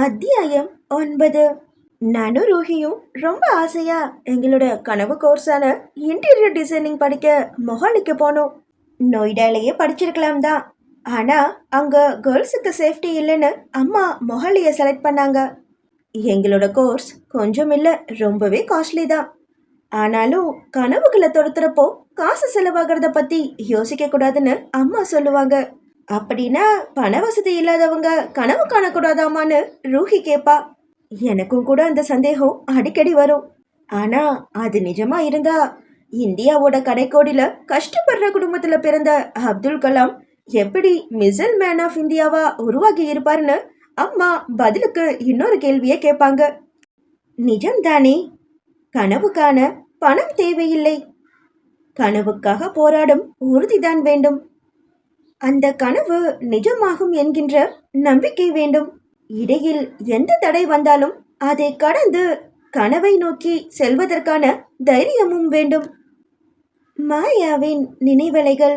அத்தியாயம் ஒன்பது. நானும் ரூஹியும் ரொம்ப ஆசையா எங்களோட கனவு கோர்ஸான இன்டீரியர் டிசைனிங் படிக்க மொஹாலிக்கு போனோம். நொய்டாலேயே படிச்சிருக்கலாம் தான். ஆனா அங்க கேர்ள்ஸுக்கு சேஃப்டி இல்லைன்னு அம்மா மொஹாலிய செலக்ட் பண்ணாங்க. எங்களோட கோர்ஸ் கொஞ்சம் இல்லை ரொம்பவே காஸ்ட்லி தான். ஆனாலும் கனவுகளை துரத்துறப்போ காசு செலவாகிறத பத்தி யோசிக்க கூடாதுன்னு அம்மா சொல்லுவாங்க. அப்படின்னா பண வசதி இல்லாதவங்க கனவு காணக்கூடாதாமான்னு ரூஹி கேட்பா எனக்கும் கூட அந்த சந்தேகம் அடிக்கடி வரும். ஆனா அது நிஜமா இருந்தா இந்தியாவோட கடைக்கோடியில கஷ்டப்படுற குடும்பத்துல பிறந்த அப்துல் கலாம் எப்படி மிசல் மேன் ஆஃப் இந்தியாவா உருவாகி இருப்பாருன்னு அம்மா பதிலுக்கு இன்னொரு கேள்வியை கேட்பாங்க. நிஜம்தானே கனவுக்கான பணம் தேவையில்லை. கனவுக்காக போராடும் உறுதிதான் வேண்டும். அந்த கனவு நிஜமாகும் என்கின்ற நம்பிக்கை வேண்டும். இடையில் எந்த தடை வந்தாலும் அதை கடந்து கனவை நோக்கி செல்வதற்கான தைரியமும் வேண்டும். மாயாவின் நினைவலைகள்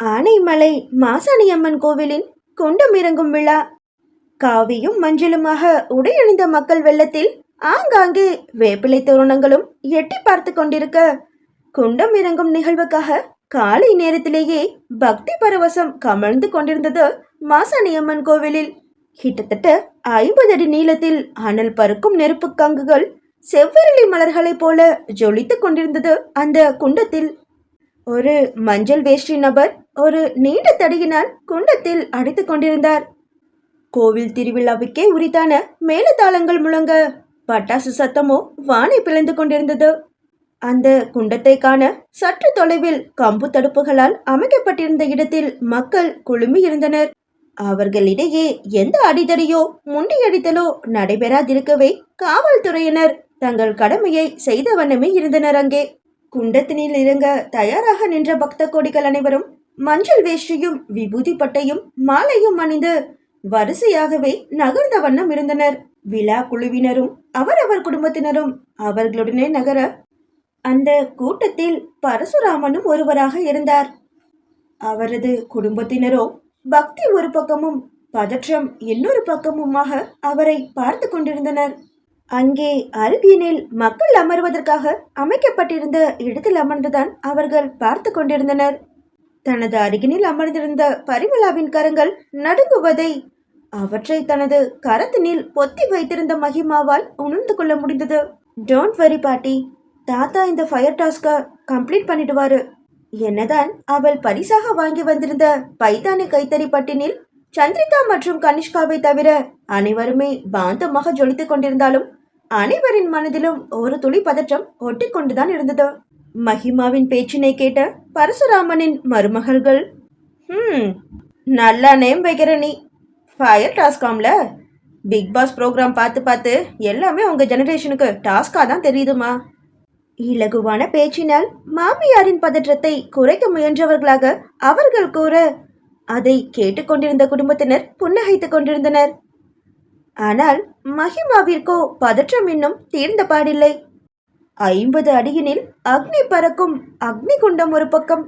ஆனைமலை மாசாணியம்மன் கோவிலின் குண்டம் இறங்கும் விழா காவியும் மஞ்சளுமாக உடையணிந்த மக்கள் வெள்ளத்தில் ஆங்காங்கே வேப்பிலை தோரணங்களும் எட்டி பார்த்து கொண்டிருக்க குண்டம் இறங்கும் நிகழ்வுக்காக காலை நேரத்திலேயே பக்தி பரவசம் கமழ்ந்து கொண்டிருந்தது மாசாணியம்மன் கோவிலில். கிட்டத்தட்ட ஐம்பது அடி நீளத்தில் அனல் பறக்கும் நெருப்பு கங்குகள் செவ்வரளி மலர்களைப் போல ஜொலித்துக் கொண்டிருந்தது அந்த குண்டத்தில். ஒரு மஞ்சள் வேஷ்டி நபர் ஒரு நீண்ட தடியினால் குண்டத்தில் அடித்துக் கொண்டிருந்தார். கோவில் திருவிழாவுக்கே உரித்தான மேலதாளங்கள் முழங்க பட்டாசு சத்தமோ வானை பிளந்து கொண்டிருந்தது. அந்த குண்டத்தை காண சற்று தொலைவில் கம்பு தடுப்புகளால் அமைக்கப்பட்டிருந்த இடத்தில் மக்கள் குழுமி இருந்தனர் அவர்களிடையே எந்த அடிதடியோ முண்டியடித்தலோ நடைபெறாதிருக்கவே காவல்துறையினர் தங்கள் கடமையை செய்த வண்ணமே இருந்தனர் அங்கே. குண்டத்தினில் இறங்க தயாராக நின்ற பக்த கோடிகள் அனைவரும் மஞ்சள் வேஷ்டியும் விபூதி பட்டையும் மாலையும் அணிந்து வரிசையாகவே நகர்ந்த வண்ணம் இருந்தனர். விழா குழுவினரும் அவரவர் குடும்பத்தினரும் அவர்களுடனே நகர அந்த கூட்டத்தில் பரசுராமனும் ஒருவராக இருந்தார். அவரது குடும்பத்தினரோ பக்தி ஒரு பக்கமும் பதற்றம் இன்னொரு பக்கமுமாக அவரை பார்த்து கொண்டிருந்தனர். அங்கே அருகினில் மக்கள் அமர்வதற்காக அமைக்கப்பட்டிருந்த இடத்தில் அமர்ந்துதான் அவர்கள் பார்த்து கொண்டிருந்தனர். தனது அருகினில் அமர்ந்திருந்த பரிமளாவின் கரங்கள் நடுங்குவதை அவற்றை தனது கரத்தினில் பொத்தி வைத்திருந்த மகிமாவால் உணர்ந்து கொள்ள முடிந்தது. டோன்ட் வரி பாட்டி. தாத்தா இந்த ஃபயர் டாஸ்கை கம்ப்ளீட் பண்ணிடுவாரு. என்னதான் அவள் பரிசாக வாங்கி வந்திருந்த பைத்தானி கைத்தறி பட்டினில் சந்திரிகா மற்றும் கனிஷ்காவை தவிர அனைவருமே பாந்தமாக ஜொலித்துக் கொண்டிருந்தாலும் அனைவரின் மனதிலும் ஒரு துளி பதற்றம் ஒட்டிக்கொண்டுதான் இருந்தது. மகிமாவின் பேச்சினை கேட்ட பரசுராமனின் மருமகள்கள் ஹம் நல்லா நேம் வைக்கிற நீ ஃபயர் டாஸ்காம்ல பிக் பாஸ் ப்ரோக்ராம் பார்த்து பார்த்து எல்லாமே உங்க ஜெனரேஷனுக்கு டாஸ்கா தான் தெரியுதுமா? இலகுவான பேச்சினால் மாமியாரின் பதற்றத்தை குறைக்க முயன்றவர்களாக அவர்கள் கூற அதை கேட்டுக்கொண்டிருந்த குடும்பத்தினர் புன்னகைத்துக் கொண்டிருந்தனர். ஆனால் மகிமாவிற்கோ பதற்றம் இன்னும் தீர்ந்த பாடில்லை. ஐம்பது அடியினில் அக்னி பறக்கும் அக்னி குண்டம் ஒரு பக்கம்.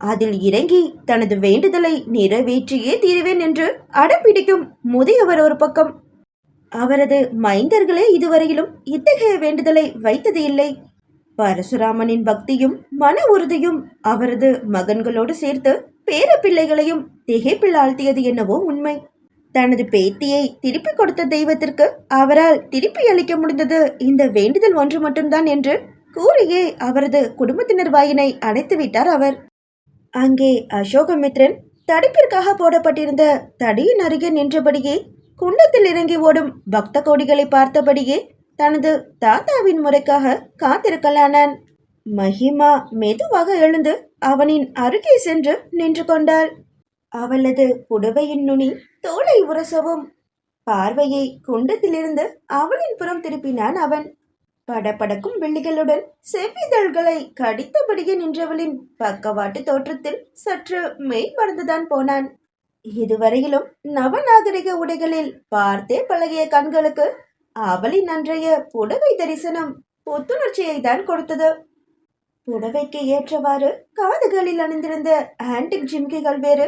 அதில் இறங்கி தனது வேண்டுதலை நிறைவேற்றியே தீருவேன் என்று அடம்பிடிக்கும் முதியவர் ஒரு பக்கம். அவரது மைந்தர்களே இதுவரையிலும் இத்தகைய வேண்டுதலை வைத்தது இல்லை. பரசுராமனின் பக்தியும் மன உறுதியும் அவரது மகன்களோடு சேர்த்து பேர பிள்ளைகளையும் திகைப்பில் ஆழ்த்தியது என்னவோ உண்மை. தனது பேத்தியை திருப்பி கொடுத்த தெய்வத்திற்கு அவரால் திருப்பி அளிக்க முடிந்தது இந்த வேண்டுதல் ஒன்று மட்டும்தான் என்று கூறியே அவரது குடும்பத்தினர் வாயினை அடைத்து விட்டார் அவர். அங்கே அசோகமித்ரன் தடுப்பிற்காக போடப்பட்டிருந்த தடியின் அருகே நின்றபடியே குண்டத்தில் இறங்கி ஓடும் பக்த கோடிகளை பார்த்தபடியே தனது தாத்தாவின் முறைக்காக காத்திருக்கலானான். மஹிமா மெதுவாக எழுந்து அவனின் அருகே சென்று நின்று கொண்டாள். அவளது புடவையின் நுனி தோலை உரசவும். பார்வையை குண்டத்திலிருந்து அவளின் புறம் திருப்பினான் அவன். படபடக்கும் வெள்ளிகளுடன் செவ்விதழ்களை கடித்தபடியே நின்றவளின் பக்கவாட்டு தோற்றத்தில் சற்று மெய் மறந்துதான் போனான். இதுவரையிலும் நவநாகரிக உடைகளில் பார்த்தே பழகிய கண்களுக்கு அவளின் அன்றைய புடவை தரிசனம் புத்துணர்ச்சியை தான் கொடுத்தது. புடவைக்கு ஏற்றவாறு காதுகளில் அணிந்திருந்த ஆன்டிக் ஜிம்கிகள் வேறு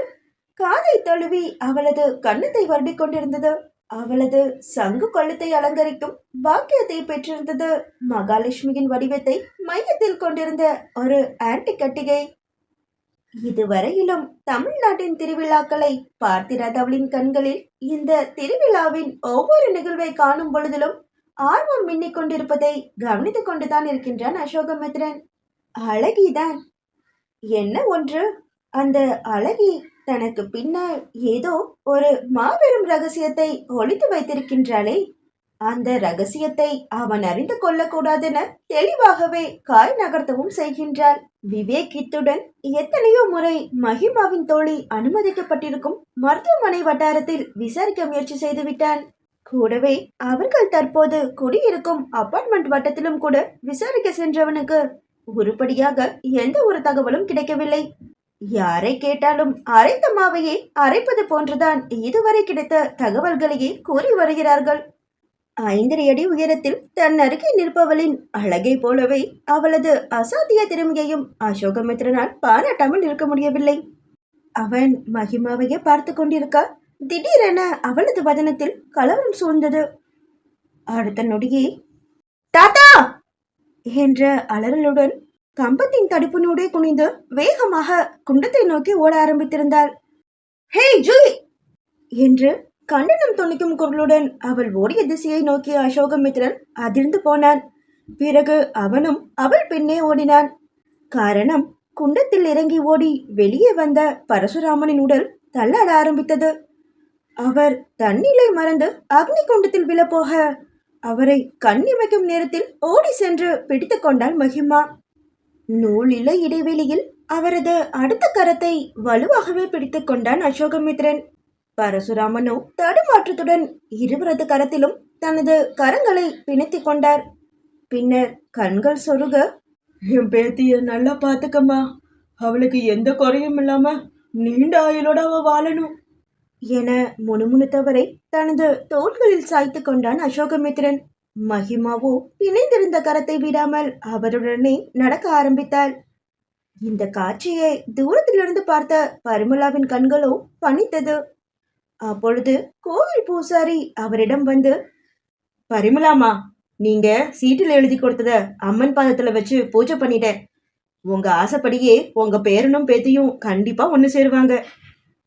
காதை தழுவி அவளது கன்னத்தை வருடிக் கொண்டிருந்தது. அவளது சங்கு கொள்ளத்தை அலங்கரிக்கும் பாக்கியத்தை பெற்றிருந்தது. மகாலட்சுமியின் வடிவத்தை மையத்தில் கொண்டிருந்த ஒரு ஆன்டிக் கட்டிகை இதுவரையிலும் தமிழ்நாட்டின் திருவிழாக்களை பார்த்திராத அவளின் கண்களில் இந்த திருவிழாவின் ஒவ்வொரு நிகழ்வை காணும் பொழுதிலும் ஆர்வம் மின்னிக் கொண்டிருப்பதை கவனித்துக் கொண்டுதான் இருக்கின்றான் அசோகமித்ரன். அழகிதான் என்ன ஒன்று? அந்த அழகி தனக்கு பின்னால் ஏதோ ஒரு மாபெரும் ரகசியத்தை ஒளித்து வைத்திருக்கின்றாளே. அந்த ரகசியத்தை அவன் அறிந்து கொள்ளக்கூடாதென தெளிவாகவே காய் நகர்த்தவும் செய்கின்றாள். விவேக் இத்துடன் எத்தனையோ முறை மஹிமாவின் தோழி அனுமதிக்கப்பட்டிருக்கும் மருத்துவமனை வட்டாரத்தில் விசாரிக்க முயற்சி செய்து விட்டான். கூடவே அவர்கள் தற்போது குடியிருக்கும் அபார்ட்மெண்ட் வட்டத்திலும் கூட விசாரிக்க சென்றவனுக்கு உருப்படியாக எந்த ஒரு தகவலும் கிடைக்கவில்லை. யாரை கேட்டாலும் அரைத்த மாவையே அரைப்பது போன்றுதான் இதுவரை கிடைத்த தகவல்களையே கூறி வருகிறார்கள். ஐந்தரை அடி உயரத்தில் தன் அருகே நிற்பவளின் அழகை போலவே அவளது அசாத்திய திறமையையும் அசோகமித்ரனால் பாராட்டாமல் இருக்க முடியவில்லை. அவன் மகிமாவையே பார்த்து கொண்டிருக்க திடீரென அவளது வதனத்தில் கலவரம் சூழ்ந்தது. அடுத்த நொடியே தாத்தா! என்ற அலறலுடன் கம்பத்தின் தடுப்பினூடே குனிந்து வேகமாக குண்டத்தை நோக்கி ஓட ஆரம்பித்திருந்தாள். ஹே ஜூய்! என்று கண்டனம் துணிக்கும் குரலுடன் அவள் ஓடிய திசையை நோக்கிய அசோகமித்ரன் அதிர்ந்து போனான். பிறகு அவனும் அவள் பின்னே ஓடினான். காரணம் குண்டத்தில் இறங்கி ஓடி வெளியே வந்த பரசுராமனின் உடல் தள்ளாட ஆரம்பித்தது. அவர் தன்னிலை மறந்து அக்னி குண்டத்தில் விழப்போக அவரை கண்ணிமைக்கும் நேரத்தில் ஓடி சென்று பிடித்து கொண்டாள் மகிமா. நூலில இடைவெளியில் அவரது அடுத்த கரத்தை வலுவாகவே பிடித்து கொண்டான் அசோகமித்ரன் பரசுராமனோ தடுமாற்றத்துடன் இருவரது கரத்திலும் தனது கரங்களை பிணைத்துக் கொண்டார். பின்னர் கண்கள் சொருக என் பேத்திய நல்லா பாத்துக்கம்மா அவளுக்கு எந்த குறையும் இல்லாம நீண்ட ஆயுளோட அவ வாழணும். என முணுமுணுத்தவரை தனது தோள்களில் சாய்த்து கொண்டான் அசோகமித்ரன். மகிமாவோ பிணைந்திருந்த கரத்தை விடாமல் அவருடனே நடக்க ஆரம்பித்தாள். இந்த காட்சியை தூரத்திலிருந்து பார்த்த பரிமளாவின் கண்களோ பனித்தது அப்பொழுது கோவில் பூசாரி அவரிடம் வந்து பரிமலாமா நீங்க சீட்டில் எழுதி கொடுத்தத அம்மன் பாதத்துல வச்சு பூஜை பண்ணிட்டேன். உங்க ஆசைப்படியே உங்க பேரனும் பேத்தியும் கண்டிப்பா ஒன்று சேருவாங்க.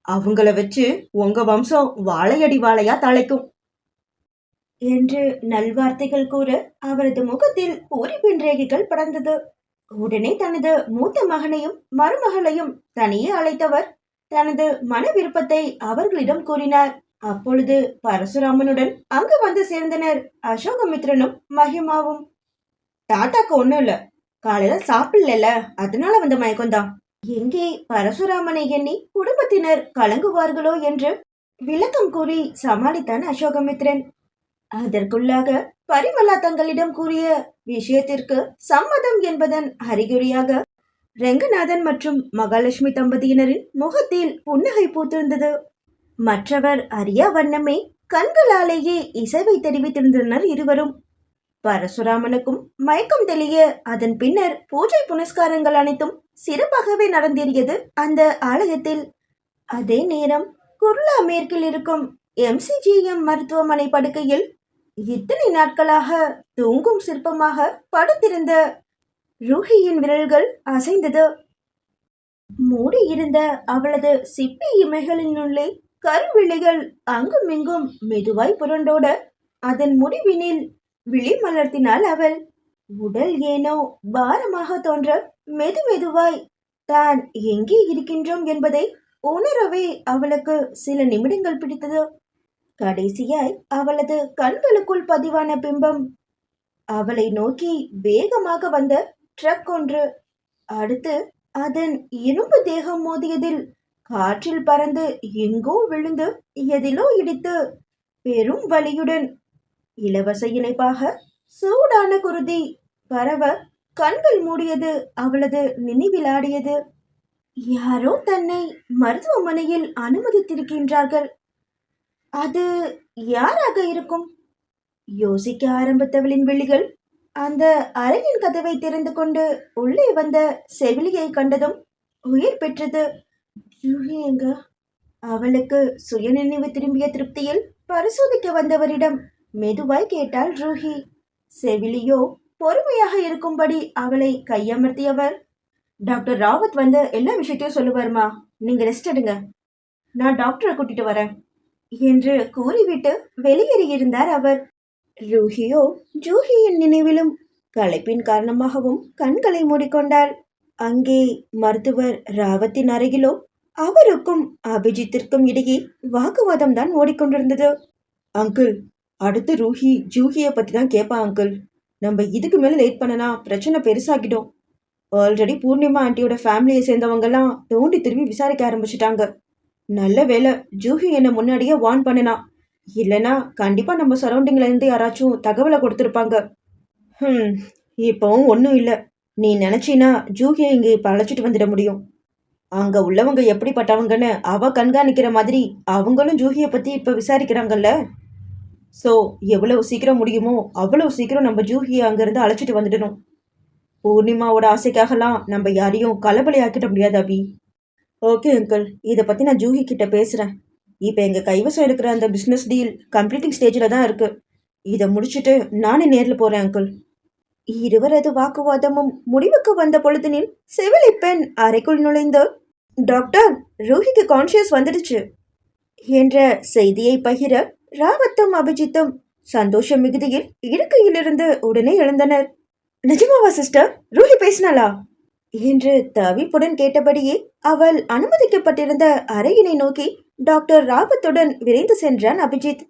அவங்கள வச்சு உங்க வம்சம் வாழையடி வாழையா தழைக்கும் என்று நல்வார்த்தைகள் கூற அவரது முகத்தில் பூரிப்பின் ரேகைகள் படர்ந்தது. உடனே தனது மூத்த மகனையும் மருமகளையும் தனியே அழைத்தவர் தனது மன விருப்பத்தை அவர்களிடம் கூறினார். அப்பொழுது பரசுராமனுடன் அங்கு வந்து சேர்ந்தனர். அசோகமித்ரனும் மகிமாவும் தாத்தாக்கு ஒண்ணும் இல்ல. காலையில சாப்பிடல அதனால வந்த மயக்கம்தான். எங்கே பரசுராமனை எண்ணி குடும்பத்தினர் கலங்குவார்களோ? என்று விளக்கம் கூறி சமாளித்தான் அசோகமித்ரன். அதற்குள்ளாக பரிமலா தங்களிடம் கூறிய விஷயத்திற்கு சம்மதம் என்பதன் அறிகுறியாக ரெங்கநாதன் மற்றும் மகாலட்சுமி தம்பதியினரின் முகத்தில் புன்னகை பூத்திருந்தது. மற்றவர் அறியா வண்ணமே கண்களாலேயே இசைவை தெரிவித்திருந்தனர் இருவரும். பரசுராமனுக்கும் மயக்கம் தெளிய அதன் பின்னர் பூஜை புனஸ்காரங்கள் அனைத்தும் சிறப்பாகவே நடந்தேறியது அந்த ஆலயத்தில். அதே நேரம் குர்லா மேற்கில் இருக்கும் எம்சிஜிஎம் மருத்துவமனை படுக்கையில் இத்தனை நாட்களாக தூங்கும் சிற்பமாக படுத்திருந்த ரூஹியின் விரல்கள் அசைந்தது. மூடியிருந்த அவளது சிப்பி இமைகளினுள்ளே கருவிழிகள் அங்குமிங்கும் மெதுவாய் புரண்டோட அதன் முடிவினில் விழி மலர்த்தினாள் அவள். உடல் ஏனோ பாரமாக தோன்ற மெது மெதுவாய் தான் எங்கே இருக்கின்றோம் என்பதை உணரவே அவளுக்கு சில நிமிடங்கள் பிடித்தது. கடைசியாய் அவளது கண்களுக்குள் பதிவான பிம்பம் அவளை நோக்கி வேகமாக வந்த ட்ரக் ஒன்று. அடுத்து அதன் இரும்பு தேகம் மோதியதில் காற்றில் பறந்து எங்கோ விழுந்து எதிலோ இடித்து பெரும் வலியுடன் இலவச இணைப்பாக சூடான குருதி பரவ கண்கள் மூடியது அவளது நினைவிலாடியது. யாரோ தன்னை மருத்துவமனையில் அனுமதித்திருக்கின்றார்கள். அது யாராக இருக்கும்? யோசிக்க ஆரம்பித்தவளின் விழிகள் அந்த அறையின் கதவை திறந்து கொண்டு உள்ளே வந்த செவிலியை கண்டதும் உயிர் பெற்றது. எங்க அவளுக்கு சுயநினைவு திரும்பிய திருப்தியில் பரிசோதிக்க வந்தவரிடம் மெதுவாய் கேட்டாள் ரூஹி. செவிலியோ பொறுமையாக இருக்கும்படி அவளை கையமர்த்தியவர். டாக்டர் ராவத் வந்து எல்லா விஷயத்தையும் சொல்லுவாருமா. நீங்க ரெஸ்ட் எடுங்க. நான் டாக்டரை கூட்டிட்டு வரேன். என்று கூறிவிட்டு வெளியேறியிருந்தார் அவர். ரூஹியோ ஜூஹியின் நினைவிலும் களைப்பின் காரணமாகவும் கண்களை மூடிக்கொண்டாள். அங்கே மருத்துவர் ராவத்தின் அருகிலோ அவருக்கும் அபிஜித்திற்கும் இடையே வாக்குவாதம் தான் ஓடிக்கொண்டிருந்தது. அங்கிள் அடுத்து ரூஹி ஜூஹியை பத்தி தான் கேட்பா அங்கிள். நம்ம இதுக்கு மேல லேட் பண்ணனா பிரச்சனை பெருசாகிடும். ஆல்ரெடி பூர்ணிமா ஆண்டியோட ஃபேமிலியை சேர்ந்தவங்கெல்லாம் தோண்டி திரும்பி விசாரிக்க ஆரம்பிச்சிட்டாங்க. நல்ல வேலை ஜூஹி என்னை முன்னாடியே வார்ன் பண்ணனா. இல்லைனா கண்டிப்பாக நம்ம சரௌண்டிங்லேருந்து யாராச்சும் தகவலை கொடுத்துருப்பாங்க. ம் இப்போவும் ஒன்றும் இல்லை. நீ நினச்சின்னா ஜூகியை இங்கே இப்போ அழைச்சிட்டு வந்துட முடியும். அங்கே உள்ளவங்க எப்படிப்பட்டவங்கன்னு அவ கண்காணிக்கிற மாதிரி அவங்களும் ஜூகியை பற்றி இப்போ விசாரிக்கிறாங்கல்ல? ஸோ எவ்வளவு சீக்கிரம் முடியுமோ அவ்வளவு சீக்கிரம் நம்ம ஜூஹியை அங்கேருந்து அழைச்சிட்டு வந்துடணும். பூர்ணிமாவோட ஆசைக்காகலாம் நம்ம யாரையும் கலபலி ஆக்கிட முடியாது அபி. ஓகே அங்கிள் இதை பற்றி நான் ஜூஹி கிட்ட பேசுகிறேன் இப்போ எங்கள் கைவசம் இருக்கிற அந்த பிஸ்னஸ் டீல் கம்ப்ளீட்டிங் ஸ்டேஜில் தான் இருக்குது இதை முடிச்சுட்டு நானே நேரில் போகிறேன் அங்கிள் இருவரது வாக்குவாதமும் முடிவுக்கு வந்த பொழுதினில் செவிலி பெண் அறைக்குள் நுழைந்து டாக்டர் ரூஹிக்கு கான்ஷியஸ் வந்துடுச்சு என்ற செய்தியை பகிர ராவத்தும் அபிஜித்தும் சந்தோஷம் மிகுதியில் இருக்கையிலிருந்து உடனே எழுந்தனர். நிஜமாவா சிஸ்டர் ரூஹி பேசினாளா? என்று தவிப்புடன் கேட்டபடியே அவள் அனுமதிக்கப்பட்டிருந்த அறையினை நோக்கி டாக்டர் ராவத்துடன் விரைந்து சென்றான் அபிஜித்.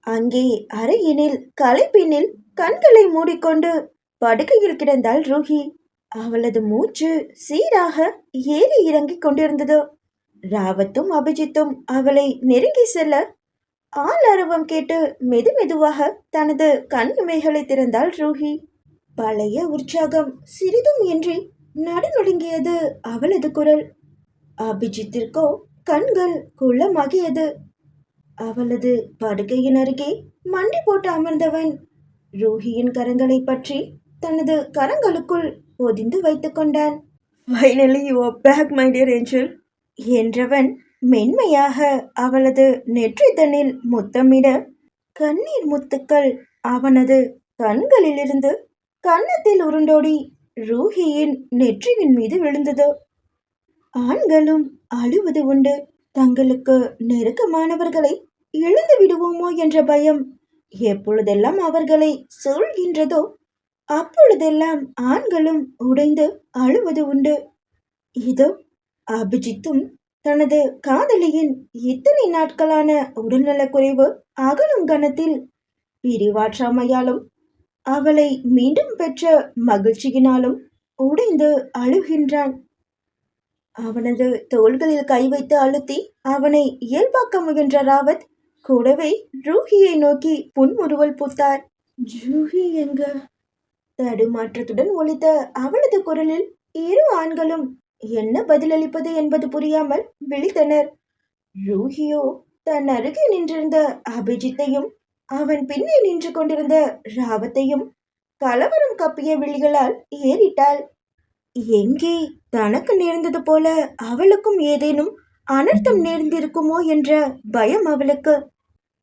அங்கே அறையினில் கலைப்பினில் கண்களை மூடிக்கொண்டு படுக்கையில் கிடந்தாள் ரூஹி. அவளது மூச்சு சீராக ஏறி இறங்கிக் கொண்டிருந்தது. ராவத்தும் அபிஜித்தும் அவளை நெருங்கி செல்ல ஆள் கேட்டு மெது மெதுவாக தனது கண் இமைகளை திறந்தாள் ரூஹி. பழைய உற்சாகம் சிறிதும் இன்றி நடுநடுங்கியது அவளது குரல். அபிஜித்திற்கோ கண்கள் குள்ளமாகியது. அவளது படுக்கையின் அருகே மண்டி போட்டு அமர்ந்தவன் ரூஹியின் கரங்களை பற்றி தனது கரங்களுக்குள் பொதிந்து வைத்துக் கொண்டான். Finally you are back my dear angel என்றவன் மென்மையாக அவளது நெற்றித்தனில் முத்தமிட கண்ணீர் முத்துக்கள் அவனது கண்களிலிருந்து கன்னத்தில் உருண்டோடி ரூஹியின் நெற்றியின் மீது விழுந்தது. ஆண்களும் அழுவது உண்டு. தங்களுக்கு நெருக்கமானவர்களை இழந்து விடுவோமோ என்ற பயம் எப்பொழுதெல்லாம் அவர்களை சூழ்கின்றதோ அப்பொழுதெல்லாம் ஆண்களும் உடைந்து அழுவது உண்டு. இதோ அபிஜித்தும் தனது காதலியின் இத்தனை நாட்களான உடல்நலக்குறைவு அகலும் கணத்தில் பிரிவாற்றாமையாலும் அவளை மீண்டும் பெற்ற மகிழ்ச்சியினாலும் உடைந்து அழுகின்றான். அவனது தோள்களில் கை வைத்து அழுத்தி அவனை இயல்பாக்க முயன்ற ராவத் கூடவே ரூஹியை நோக்கி புன்முறுவல் பூத்தார். ஜூஹி எங்க? தடுமாற்றத்துடன் ஒழித்த அவனது குரலில் இரு ஆண்களும் என்ன பதிலளிப்பது என்பது புரியாமல் விழித்தனர். ரூஹியோ தன் அருகே நின்றிருந்த அபிஜித்தையும் அவன் பின்னே நின்று கொண்டிருந்த ராவத்தையும் கலவரம் கப்பிய விழிகளால் ஏறிட்டாள். எங்கே தனக்கு நேர்ந்தது போல அவளுக்கும் ஏதேனும் அனர்த்தம் நேர்ந்திருக்குமோ என்ற பயம் அவளுக்கு.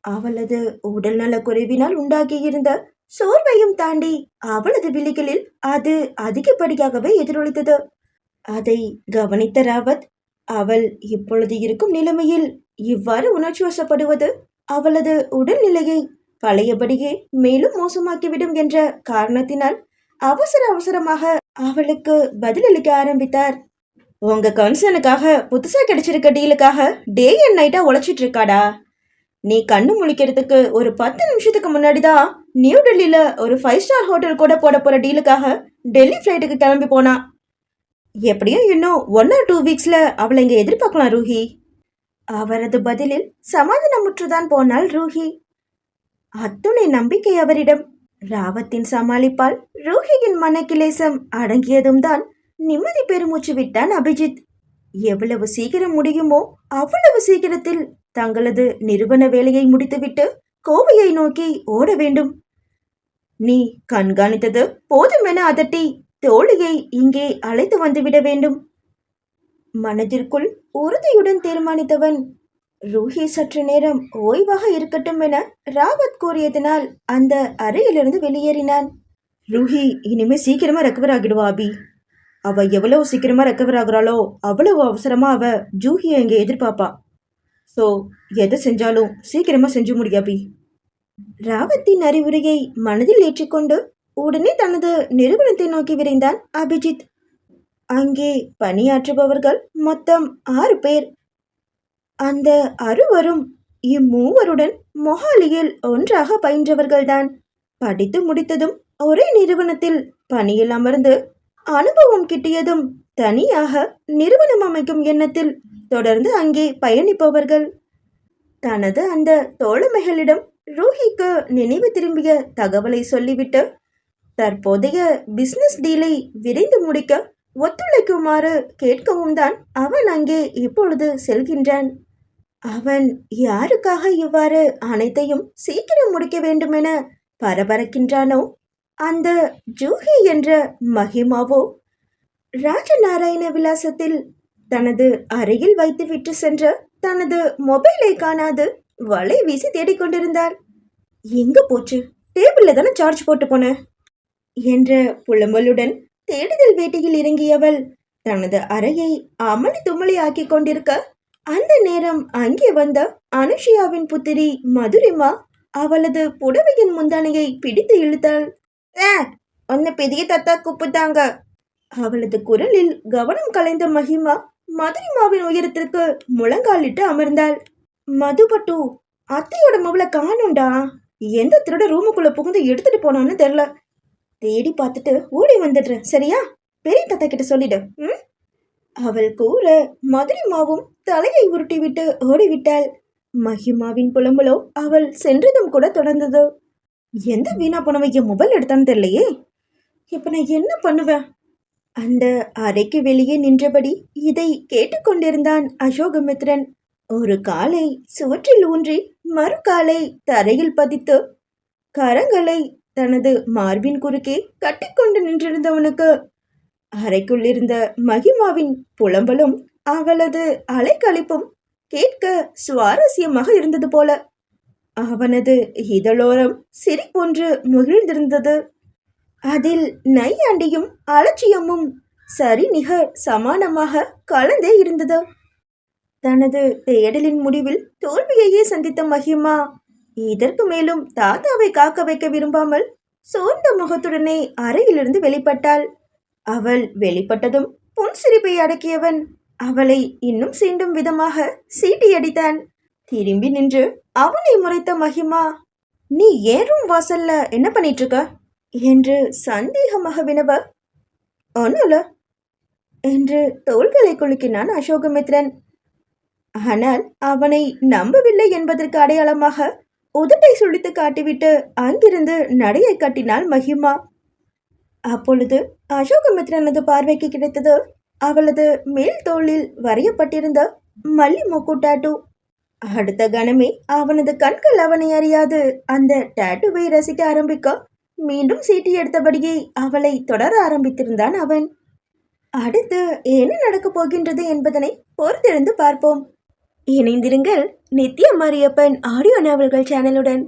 அவளது உடல்நல குறைவினால் உண்டாகியிருந்த சோர்வையும் தாண்டி அவளது விழிகளில் அது அதிகப்படியாகவே எதிரொலித்தது. அதை கவனித்த ராவத் அவள் இப்பொழுது இருக்கும் நிலைமையில் இவ்வாறு உணர்ச்சி வசப்படுவது அவளது உடல்நிலையை பழையபடியே மேலும் மோசமாக்கிவிடும் என்ற காரணத்தினால் அவசர அவசரமாக அவளுக்கு பதிலளிக்க ஆரம்பித்தார். உங்க கன்சனுக்காக புதுசா கிடைச்சிருக்க டீலுக்காக டே அண்ட் நைட்டா உழைச்சிட்டு இருக்காடா. நீ கண்ணு முழிக்கிறதுக்கு ஒரு பத்து நிமிஷத்துக்கு முன்னாடி தான் நியூ டெல்லியில ஒரு ஃபைவ் ஸ்டார் ஹோட்டல் கூட போட போற டீலுக்காக டெல்லி ஃப்ளைட்டுக்கு கிளம்பி போனா. எப்படியும் இன்னும் ஒன் ஆர் டூ வீக்ஸ்ல அவளை இங்க எதிர்பார்க்கலாம் ரூஹி. அவரது பதிலில் சமாதானமுற்றுதான் போனாள் ரூஹி. அத்துணை நம்பிக்கை அவரிடம் ராவத்தின் சமாளிப்பால் ரோஹியின் மனக்கிலேசம் அடங்கியதும் தான் நிம்மதி பெருமூச்சு விட்டான் அபிஜித். எவ்வளவு சீக்கிரம் முடியுமோ அவ்வளவு சீக்கிரத்தில் தங்களது நிறுவன வேலையை முடித்துவிட்டு கோவையை நோக்கி ஓட வேண்டும். நீ கண்காணித்தது போதுமென அதட்டி தோழியை இங்கே அழைத்து வந்துவிட வேண்டும். மனதிற்குள் உறுதியுடன் தீர்மானித்தவன் ரூஹி சற்று நேரம் ஓய்வாக இருக்கட்டும் என ராவத் கூறியதனால் அந்த அறையிலிருந்து வெளியேறினான். ரூஹி இனிமே சீக்கிரமா ரெக்கவர் ஆகிடுவா அபி. அவ எவ்வளவு சீக்கிரமா ரெக்கவர் ஆகுறாளோ அவ்வளவு அவசரமா அவ ஜூஹியை இங்கே எதிர்பார்ப்பா. ஸோ எதை செஞ்சாலும் சீக்கிரமா செஞ்சு முடியாபி ராவத்தின் அறிவுரையை மனதில் ஏற்றிக்கொண்டு உடனே தனது நிறுவனத்தை நோக்கி விரைந்தான் அபிஜித். அங்கே பணியாற்றுபவர்கள் மொத்தம் ஆறு பேர். அந்த அறுவரும் இம்மூவருடன் மொஹாலியில் ஒன்றாக பயின்றவர்கள்தான். படித்து முடித்ததும் ஒரே நிறுவனத்தில் பணியில் அமர்ந்து அனுபவம் கிட்டியதும் தனியாக நிறுவனம் அமைக்கும் எண்ணத்தில் தொடர்ந்து அங்கே பயணிப்பவர்கள். தனது அந்த தோழமைகளிடம் ரூஹிக்கு நினைவு திரும்பிய தகவலை சொல்லிவிட்டு தற்போதைய பிசினஸ் டீலை விரைந்து முடிக்க ஒத்துழைக்குமாறு கேட்கவும் தான் அவன் அங்கே இப்பொழுது செல்கின்றான். அவன் யாருக்காக இவ்வாறு அனைத்தையும் சீக்கிரம் முடிக்க வேண்டுமென பரபரக்கின்றானோ? அந்த ஜூஹி என்ற மகிமாவோ? ராஜநாராயண விலாசத்தில் தனது அறையில் வைத்துவிட்டு சென்ற தனது மொபைலை காணாது வலை வீசி தேடிக்கொண்டிருந்தார் எங்க போச்சு? டேபிள்ல தானே சார்ஜ் போட்டு போன? என்ற புலம்பலுடன் தேடுதல் வேட்டையில் இறங்கியவள் தனது அறையை அமளி துமளி ஆக்கிக் கொண்டிருக்க அந்த நேரம் அங்கே வந்த அனுஷியாவின் புத்திரி மதுரிமா அவளது புடவையின் முந்தானையை பிடித்து இழுத்தாள். ஏ பெரிய தத்தா கூப்பிட்டாங்க. அவளது குரலில் கவனம் கலைந்த மகிமா மதுரிமாவின் உயரத்திற்கு முழங்காலிட்டு அமர்ந்தாள். மதுபட்டு அத்தையோட மவளை காணும்டா. எந்த திருட ரூமுக்குள்ள புகுந்து எடுத்துட்டு போனான்னு தெரியல. தேடி பார்த்துட்டு ஓடி வந்துடுறேன். சரியா? பெரிய தத்தா கிட்ட சொல்லிடு. ம்? அவள் கூற மதுரிமாவும் தலையை உருட்டிவிட்டு ஓடிவிட்டாள். மகிமாவின் புலம்பலோ அவள் சென்றதும் கூட தொடர்ந்தது. எந்த வீணா போனவன் என் மொபைல் எடுத்தான்னு தெரியலையே. இப்ப நான் என்ன பண்ணுவேன்? அந்த அறைக்கு வெளியே நின்றபடி இதை கேட்டுக்கொண்டிருந்தான் அசோகமித்ரன். ஒரு காலை சுவற்றில் ஊன்றி மறு காலை தரையில் பதித்து கரங்களை தனது மார்பின் குறுக்கே கட்டிக்கொண்டு நின்றிருந்தவனுக்கு அறைக்குள்ளிருந்த மகிமாவின் புலம்பலும் அவளது அலைக்கழிப்பும் கேட்க சுவாரஸ்யமாக இருந்தது போல. அவனது இதழோரம் சிரிப்பொன்று முகிழ்ந்திருந்தது. அதில் நையாண்டியும் அலட்சியமும் சரி நிக சமானமாக கலந்தே இருந்தது. தனது தேடலின் முடிவில் தோல்வியையே சந்தித்த மகிமா இதற்கு மேலும் தாத்தாவை காக்க வைக்க விரும்பாமல் சோர்ந்த முகத்துடனே அறையிலிருந்து வெளிப்பட்டாள். அவள் வெளிப்பட்டதும் புன்சிரிப்பை அடக்கியவன். அவளை இன்னும் சீண்டும் விதமாக சீட்டியடித்தான் திரும்பி நின்று அவனை முறைத்த மகிமா நீ ஏறும் வாசல்ல? என்ன பண்ணிட்டு இருக்க என்று சந்தேகமாக வினவ ஒன்னுல என்று தோள்களை குலுக்கினான் அசோகமித்ரன். ஆனால் அவனை நம்பவில்லை என்பதற்கு அடையாளமாக உதட்டை சுழித்து காட்டிவிட்டு அங்கிருந்து நடையை கட்டினாள் மகிமா. அப்பொழுது அசோகமித்ரனது பார்வைக்கு கிடைத்தது. அவளது மேல் தோளில் வரையப்பட்டிருந்த மல்லி மூக்கு அடுத்த கணமே அவனது கண்கள் அவனை அறியாது. அந்த டாட்டுவை ரசிக்க ஆரம்பிக்க மீண்டும் சீட்டி எடுத்தபடியே அவளை தொடர ஆரம்பித்திருந்தான் அவன். அடுத்து என்ன நடக்கப் போகின்றது என்பதனை பொறுத்திருந்து பார்ப்போம். இணைந்திருங்கள் நித்யா மாரியப்பன் ஆடியோ நாவல்கள் சேனலுடன்.